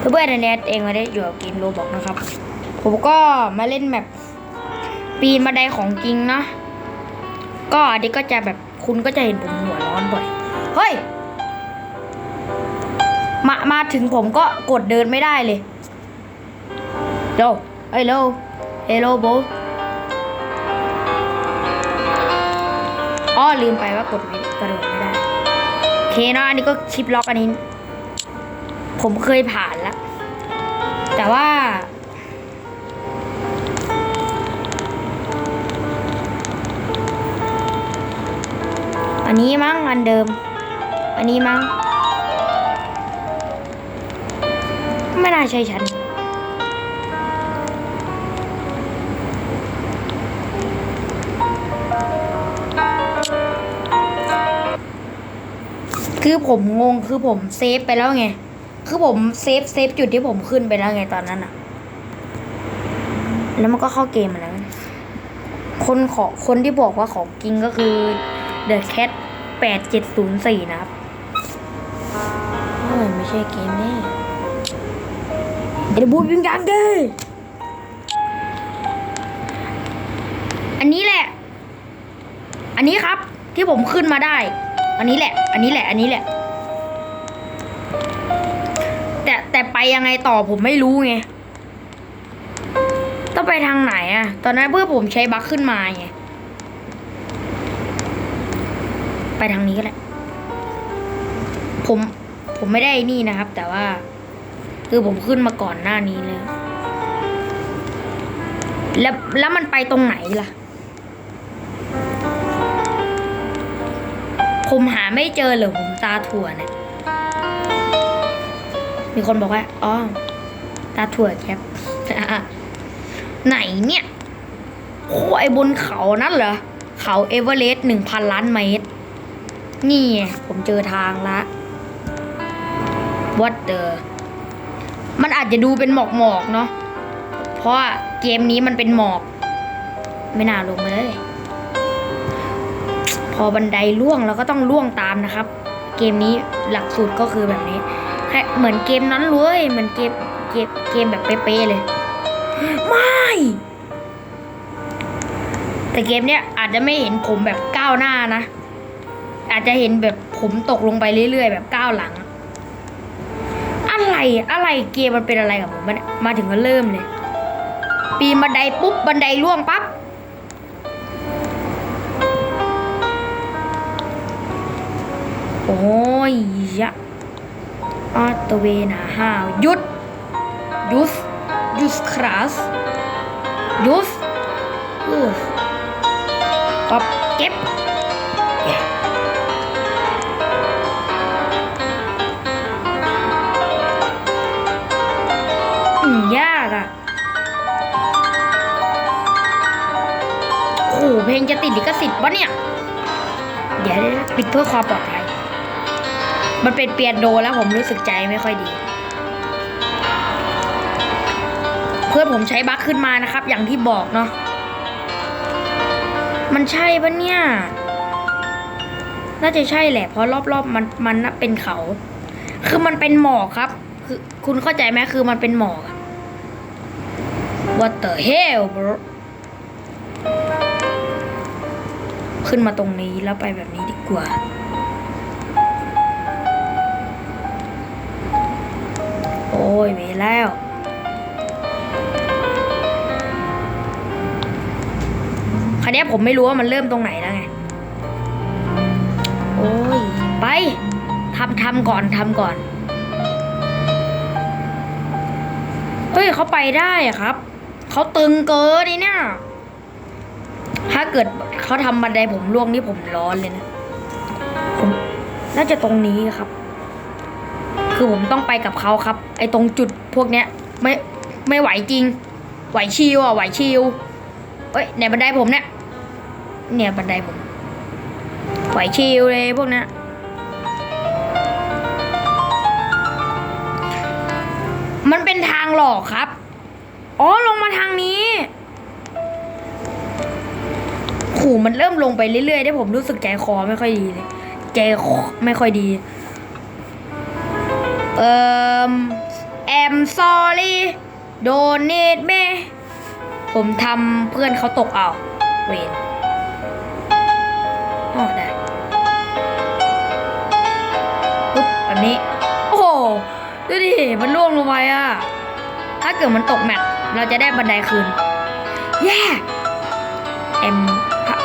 เพื่อนๆในเน็ตเองม่ได้อยู่กับเกมโรบอกนะครับ ผมก็มาเล่นแมปปีนบันไดของจริงเนาะก็อันนี้ก็จะแบบคุณก็จะเห็นผมหัวร้อนบ่อยเฮ้ยมามาถึงผมก็กดเดินไม่ได้เลยโลเฮ้ยโลเฮลโลโบอ๋อลืมไปว่ากดไม่กระโดดไม่ได้โอเคเนาะอันนี้ก็ชิปล็อกอันนี้ ผมเคยผ่านแล้ว แต่ว่า อันนี้มั้งอันเดิม อันนี้มั้ง ไม่น่าใช่ฉันคือผมงงคือผมเซฟไปแล้วไง คือผมเซฟเซฟจุดที่ผมขึ้นไปแล้วไงตอนนั้นอะแล้วมันก็เข้าเกมมาแล้วไงคนขอคนที่บอกว่าของจริงก็คือ The Cat 8704 นะครับเออไม่ใช่เกมนี่เดี๋ยวบูดวิงยังเด้อันนี้แหละ อันนี้ครับที่ผมขึ้นมาได้ อันนี้แหละ อันนี้แหละ อันนี้แหละ แต่แต่ไปยังไงต่อผมไม่รู้ไงต้องไปทางไหนอะตอนนั้นเพื่อผมใช้บัคขึ้นมาไงไปทางนี้ก็ได้ผมผมไม่ได้นี่นะครับ แต่ว่า คือผมขึ้นมาก่อนหน้านี้เลย แล้วแล้วมันไปตรงไหนล่ะ ผมหาไม่เจอเลยผมตาถั่วเนี่ย มีคนบอกว่าอ๋อตาถั่วแคปไหนเนี่ยโอ้ไอบนเขานั่นเหรอ เขาเอเวอเรสต์หนึ่งพันล้านเมตร นี่ผมเจอทางละ What the มันอาจจะดูเป็นหมอกหมอกๆเนาะ เพราะเกมนี้มันเป็นหมอก ไม่น่าลงมาเลย พอบันไดล่วงเราก็ต้องล่วงตามนะครับ เกมนี้หลักสูตรก็คือแบบนี้ แค่เหมือนเกมนั้นเลยเหมือนเกมเกมเกมแบบเป๊ะๆเลย ไม่ แต่เกมเนี้ยอาจจะไม่เห็นผมแบบก้าวหน้านะ อาจจะเห็นแบบผมตกลงไปเรื่อยๆ แบบก้าวหลัง อะไรอะไรเกมมันเป็นอะไรกับผมวะเนี่ยมาถึงก็เริ่มเลย ปีนบันไดปุ๊บบันไดล่วงปั๊บโอ้ยยะ อาตเวนาห้าวหยุดหยุดหยุดคราสหยุดเออปั๊บเก็บเย้อืมยากอะโอ้เพลงจะติดลิขสิทธิ์ปะเนี่ย เดี๋ยวปิดเพื่อความปลอดภัย มันเป็นเปียโนแล้วผมรู้สึกใจไม่ค่อยดี เพื่อนผมใช้บัคขึ้นมานะครับ อย่างที่บอกเนาะมันใช่ปะเนี่ย น่าจะใช่แหละ เพราะรอบๆมันมันน่ะเป็นเขา คือมันเป็นหมอกครับ คือคุณเข้าใจไหมคือมันเป็นหมอกอะ What the hell bro ขึ้นมาตรงนี้แล้วไปแบบนี้ดีกว่า โอ้ยมีแล้วคราวเนี้ผมไม่รู้ว่ามันเริ่มตรงไหนแล้วไง โอ้ย ไปทำทำก่อนทำก่อน เฮ้ยเขาไปได้อะครับ เขาตึงเกินนี่เนี่ย ถ้าเกิดเขาทำบันไดผมล่วงนี่ผมร้อนเลยนะ น่าจะตรงนี้ครับ คือผมต้องไปกับเขาครับ ไอ้ตรงจุดพวกเนี้ยไม่ไม่ไหวจริง ไหวชิวอะไหวชิวเอ้ยในบันไดผมเนี่ยเนี่ยบันไดผม ไหวชิวเลยพวกเนี้ยมันเป็นทางหลอกครับ อ๋อลงมาทางนี้ขู่มันเริ่มลงไปเรื่อยๆได้ผมรู้สึกใจคอไม่ค่อยดีเลย ใจคอไม่ค่อยดี เอ่อ am sorry don't need me ผมทำเพื่อนเขาตกเอา เวนอ๋อได้ปุ๊บแบบนี้ โอ้โห ดูดิ มันล่วงลงไปอะ ถ้าเกิดมันตกแมทเราจะได้บันไดคืน แย่ เอ็ม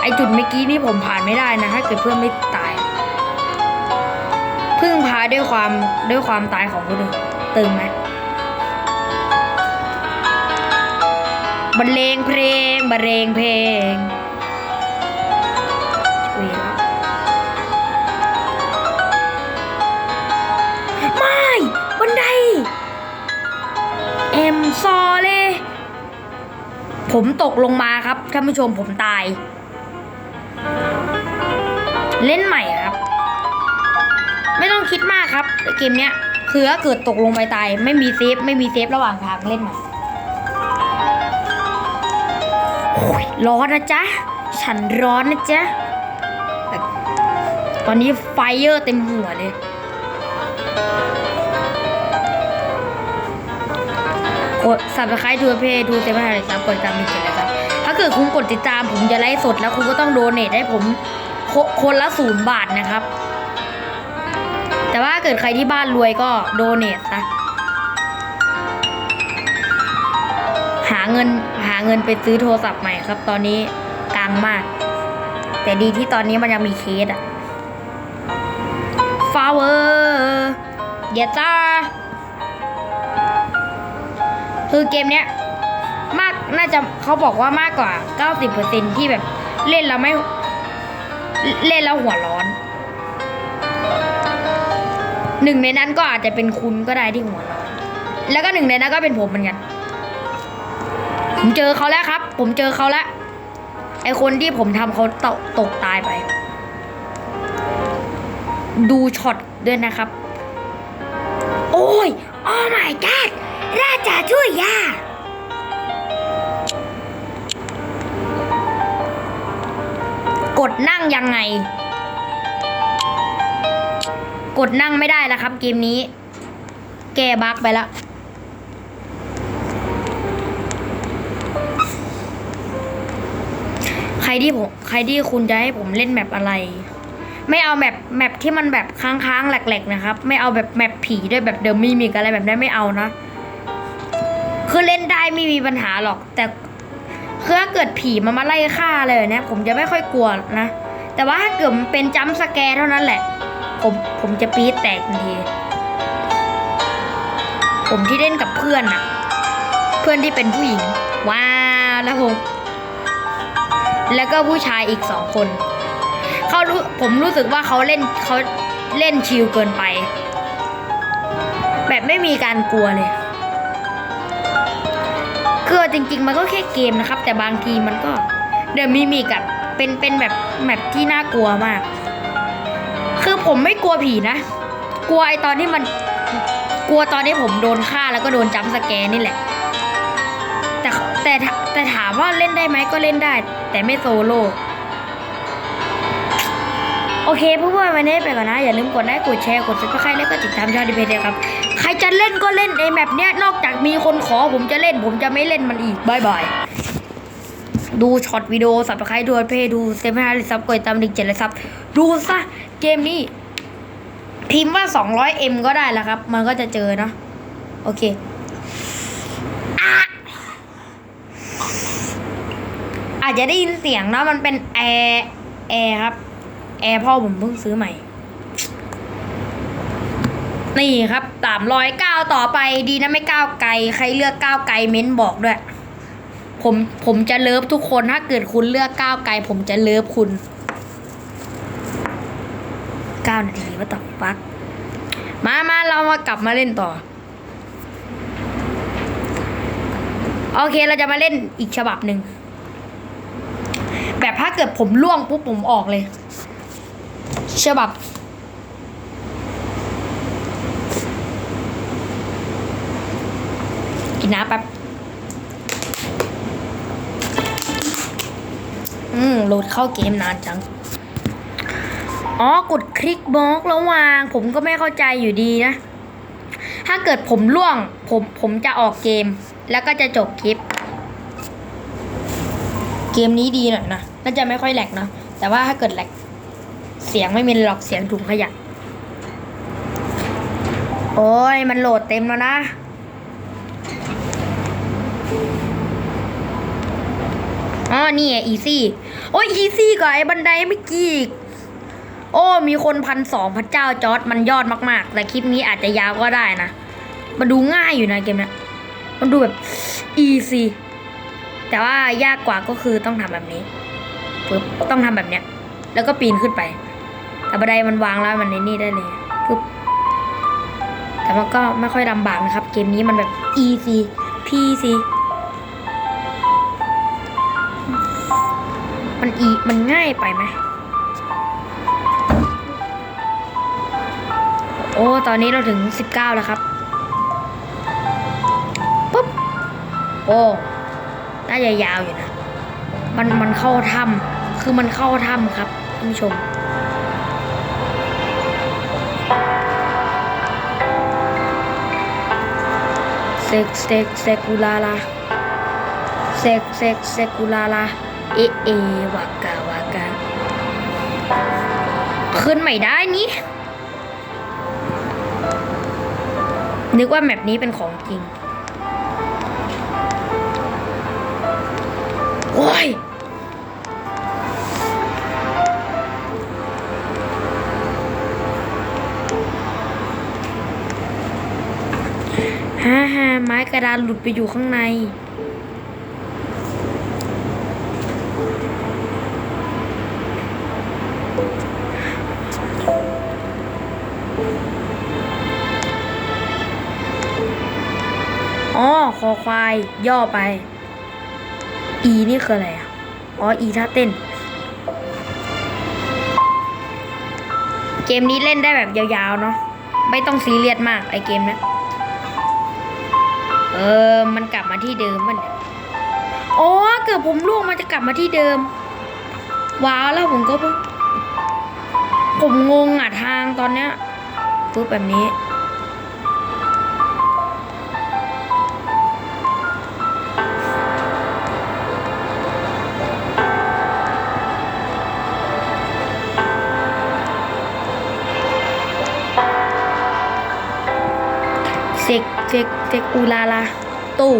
ไอจุดเมื่อกี้นี่ผมผ่านไม่ได้นะ ถ้าเกิดเพื่อนไม่ต ด้วยความด้วยความตายของคนอื่นตึงไหมบรรเลงเพลงบรรเลงเพลงไม่บันไดเอ็มซอเลยผมตกลงมาครับท่านผู้ชมผมตาย เล่นใหม่ คิดมากครับเกมเนี้ยคือถ้าเกิดตกลงไปตายไม่มีเซฟไม่มีเซฟระหว่างทางเล่นม่โอ้ยร้อนนะจ๊ะ ฉันร้อนนะจ๊ะตอนนี้ไฟเยอร์เต็มหัวเลยกด subscribe ทูเพย์ทูเซเว่นอะไรครับกดตามมีเจ็ดเลยครับ ถ้าเกิดคุณกดติดตามผมจะไลฟ์สดแล้วคุณก็ต้องโดเนทให้ผมคนละศูนย์บาทนะครับ แต่ว่าเกิดใครที่บ้านรวยก็โดเนทนะหาเงินหาเงินไปซื้อโทรศัพท์ใหม่ครับ ตอนนี้กลางมาก แต่ดีที่ตอนนี้มันยังมีเคสอะฟาเวอร์เยจ้าคือเกมเนี้ยมากน่าจะเขาบอกว่ามากกว่า 90%ที่แบบเล่นแล้วไม่ เล่นแล้วหัวร้อน หนึ่งในนั้นก็อาจจะเป็นคุณก็ได้ที่หัวร้อนแล้วก็หนึ่งในนั้นก็เป็นผมเหมือนกัน ผมเจอเขาแล้วครับ ผมเจอเขาแล้ว ไอคนที่ผมทำเขาตกตกตายไป ดูช็อตด้วยนะครับ โอ้ย โอ้ my god ราชาช่วยยากดนั่งยังไง กดนั่งไม่ได้แล้วครับ เกมนี้ แก้บั๊กไปแล้วใครที่ผมใครที่คุณจะให้ผมเล่นแมปอะไร ไม่เอาแมปแมปที่มันแบบค้างๆแหลกๆนะครับ ไม่เอาแบบแมปผีด้วยแบบเดิมมีมิกอะไรแบบนั้นไม่เอานะคือเล่นได้ไม่มีปัญหาหรอก แต่คือถ้าเกิดผีมันมาไล่ฆ่าเลยเนี่ยผมจะไม่ค่อยกลัวนะ แต่ว่าถ้าเกิดเป็นจัมสแกร์เท่านั้นแหละ ผมผมจะปี๊ดแตกทันที ผมที่เล่นกับเพื่อนน่ะเพื่อนที่เป็นผู้หญิง ว้าวแล้วผมแล้วก็ผู้ชายอีกสองคนเขารู้ผมรู้สึกว่าเขาเล่นเขาเล่นชิลเกินไป แบบไม่มีการกลัวเลยคือจริง ๆ มันก็แค่เกมนะครับ แต่บางทีมันก็เดอะมิมิกับเป็นเป็นแบบแมปที่น่ากลัวมาก ผมไม่กลัวผีนะ กลัวไอตอนที่มัน กลัวตอนที่ผมโดนฆ่าแล้วก็โดนจัมสแกนนี่แหละ แต่แต่แต่ถามว่าเล่นได้ไหมก็เล่นได้ แต่ไม่โซโล่โอเคเพื่อนๆวันนี้ไปก่อนนะ อย่าลืมกดไลค์กดแชร์กดซับสไครต์แล้วก็ติดตามช่องดีเพจครับ ใครจะเล่นก็เล่นไอแมปเนี้ยนอกจากมีคนขอผมจะเล่นผมจะไม่เล่นมันอีกบายบายดูช็อตวิดีโอสับสไครต์ดูเพจดูเซฟห้าลิซับกดตามดิเจ็ดเลยซับดูซะเกมนี้ พิมพ์ว่า 200M ก็ได้แล้วครับ มันก็จะเจอเนาะโอเคอะอาจจะได้ยินเสียงเนาะมันเป็นแอร์แอร์ครับ แอร์พ่อผมเพิ่งซื้อใหม่ นี่ครับสามร้อยเก้าต่อไปดีนะไม่ก้าวไกล ใครเลือกก้าวไกลเม้นบอกด้วย ผมผมจะเลิฟทุกคนถ้าเกิดคุณเลือกก้าวไกล ผมจะเลิฟคุณเก้านาทีว่าต่อ ปักมามาเรามากลับมาเล่นต่อ โอเคเราจะมาเล่นอีกฉบับหนึ่ง แบบถ้าเกิดผมล่วงปุ๊บผมออกเลย ฉบับกินน้ำแป๊บ อืมโหลดเข้าเกมนานจัง อ๋อกดคลิกบล็อกระหว่าง ผมก็ไม่เข้าใจอยู่ดีนะ ถ้าเกิดผมล่วง ผมผมจะออกเกม แล้วก็จะจบคลิป เกมนี้ดีหน่อยนะน่าจะไม่ค่อยแหลกนะแต่ว่าถ้าเกิดแหลกเสียงไม่มีหรอกเสียงถุงขยะโอ้ยมันโหลดเต็มแล้วนะ อ๋อ นี่อีซี่ โอ้ยอีซี่กว่าไอ้บันไดไม่กี่อีกโอ้มีคนพันสองพระเจ้าจอร์ดมันยอดมากๆ แต่คลิปนี้อาจจะยาวก็ได้นะ มันดูง่ายอยู่นะเกมเนี้ยมันดูแบบ easy แต่ว่ายากกว่าก็คือต้องทำแบบนี้ปึ๊บต้องทำแบบเนี้ย แล้วก็ปีนขึ้นไป แต่บันไดมันวางแล้วมันในนี่ได้เลยปึ๊บแต่มันก็ไม่ค่อยลำบากนะครับ เกมนี้มันแบบ easy peasy มันอีมันง่ายไปไหม โอ้ ตอนนี้เราถึง 19 แล้วครับ ปุ๊บ โอ้ น่าจะยาวอยู่นะ มันมันเข้าถ้ำคือมันเข้าถ้ำครับท่านผู้ชม เซกเซกเซกุลาลา เซกเซกเซกุลาลา เอเอวากาวากาขึ้นไม่ได้นี่ นึกว่าแมปนี้เป็นของจริง โอ้ย ฮ่าฮ่าไม้กระดานหลุดไปอยู่ข้างใน อ๋อคอควายย่อไป อีนี่คืออะไรอะ อ๋อ อีท่าเต้น เกมนี้เล่นได้แบบยาวๆเนาะ ไม่ต้องซีเรียสมากไอเกมนี้เออ มันกลับมาที่เดิมมันอ๋อ เกิดผมล่วงมันจะกลับมาที่เดิม ว้าวแล้วผมก็ ผมงงอะทางตอนเนี้ยปุ๊บแบบนี้ เซกเซกเซกอูลาลาตู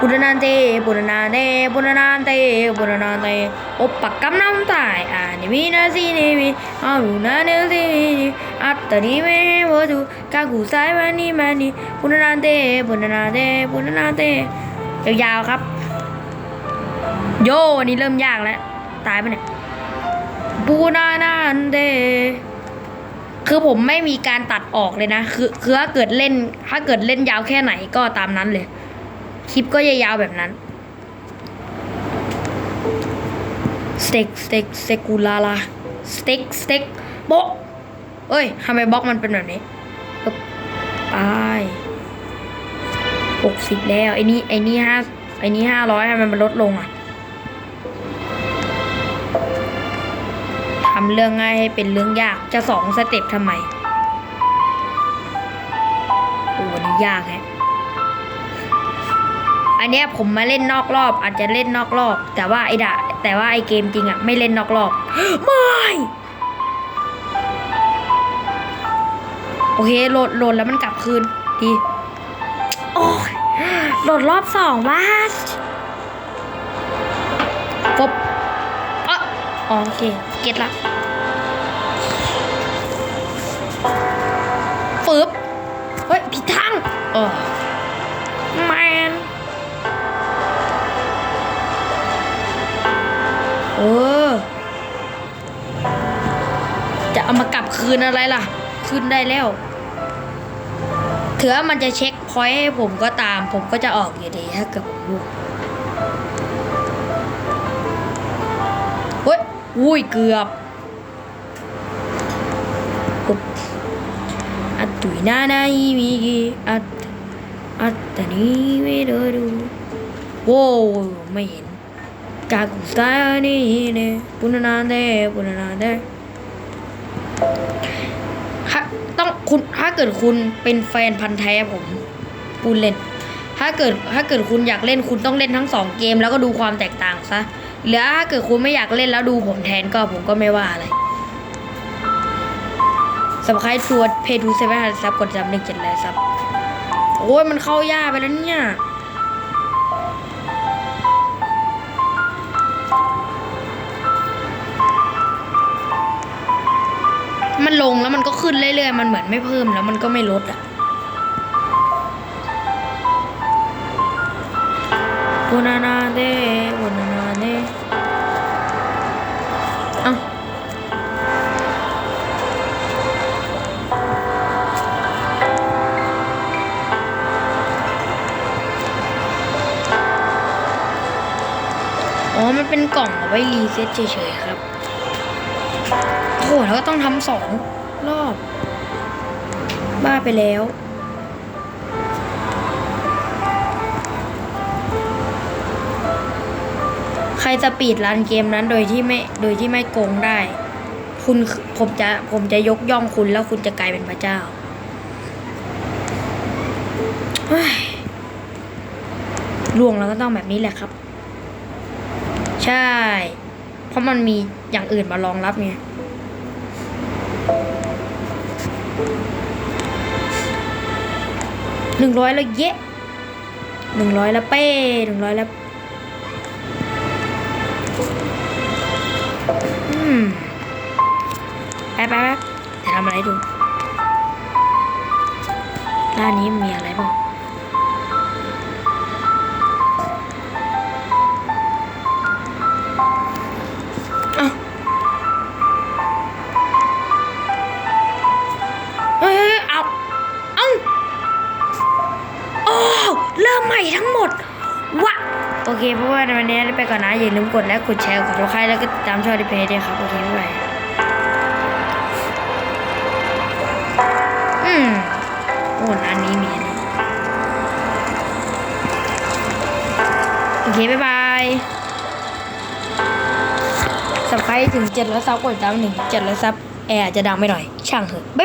บุรนานเตบุรนานเตบุรนานเตบุรนานเตโอปักกำน้ำตายอานิมินาซีนิมิอารุนาเนซีนิอัตตานิเมวดูกากูไซมานิมานิบุรนานเตบุรนานเตบุรนานเตยาวๆครับ โยอันนี้เริ่มยากแล้ว ตายไปเนี่ยบูนานานเต คือผมไม่มีการตัดออกเลยนะ คือคือถ้าเกิดเล่น ถ้าเกิดเล่นยาวแค่ไหนก็ตามนั้นเลย คลิปก็ยาวแบบนั้นสเต็กสเต็กสเต็กกูลาลาสเต็กสเต็กโบเอ้ยทำไมบล็อกมันเป็นแบบนี้ปึ๊บไปหกสิบแล้วไอ้นี่ไอ้นี่ห้าไอ้นี่ห้าร้อยทำไมมันลดลงอะ ทำเรื่องง่ายให้เป็นเรื่องยากจะสองสเต็ปทำไมโอ้นนี้ยากแฮะอันเนี้ยผมมาเล่นนอกรอบ อาจจะเล่นนอกรอบ แต่ว่าไอ้ดะแต่ว่าไอ้เกมจริงอะไม่เล่นนอกรอบไม่โอเคโหลดโหลดแล้วมันกลับคืนดี โอ้ยโหลดรอบสองว่า โอเค เก็ตละฟึบเฮ้ยผิดทางเออแมนเออ จะเอามากลับคืนอะไรล่ะ คืนได้แล้วถือว่ามันจะเช็คพอยต์ให้ผมก็ตาม ผมก็จะออกอยู่ดีถ้าเกิดผมรู้เอุ้ยเกือบปุ๊บอัตตุยนานาอีมิกิอัตอัตตานีเวโดดูโว้วไม่เห็นกากุสานี่เนปุณนาเดปุณนาเดถ้าต้องคุณถ้าเกิดคุณเป็นแฟนพันธ์แท้ผมพูดเล่น ถ้าเกิดถ้าเกิดคุณอยากเล่นคุณต้องเล่นทั้งสองเกม แล้วก็ดูความแตกต่างซะ หรือถ้าเกิดคุณไม่อยากเล่นแล้วดูผมแทนก็ผมก็ไม่ว่าอะไรสำหรับใครทัวเพย์ทูเซเว่นซับกดจำหนึ่งเจ็ดเลยซับโอ้ยมันเข้ายากไปแล้วเนี่ยมันลงแล้วมันก็ขึ้นเรื่อยๆ มันเหมือนไม่เพิ่มแล้วมันก็ไม่ลดอะบุนานาเด อ๋อ มันเป็นกล่องเอาไว้รีเซ็ตเฉยๆครับโอ้โหแล้วก็ต้องทำสองรอบ บ้าไปแล้วใครจะปีดรันเกมนั้นโดยที่ไม่โดยที่ไม่โกงได้ คุณผมจะผมจะยกย่องคุณแล้วคุณจะกลายเป็นพระเจ้าเฮ้ลวงแล้วก็ต้องแบบนี้แหละครับ ใช่ เพราะมันมีอย่างอื่นมารองรับไงหนึ่งร้อยแล้วเยะหนึ่งร้อยแล้วเป้หนึ่งร้อยแล้วอืมไปไปไปจะทำอะไรดูด้านนี้มีอะไรบ้าง ใหม่ทั้งหมดวะโอเคเพราะว่าในวันนี้ไปก่อนนะอย่าลืมกดไลค์กดแชร์กดติดตามแล้วก็ตามช่องดิเพย์ด้วยครับโอเคบ๊ายบายอืมโอ้อันนี้มีนนี้โอเคบ๊ายบายสับใครถึงเจ็ดแล้วซับกดติดามหนึ่งเจ็ดแล้วซับแอร์จะดังไปหน่อย ช่างเถอะบ๊ายบาย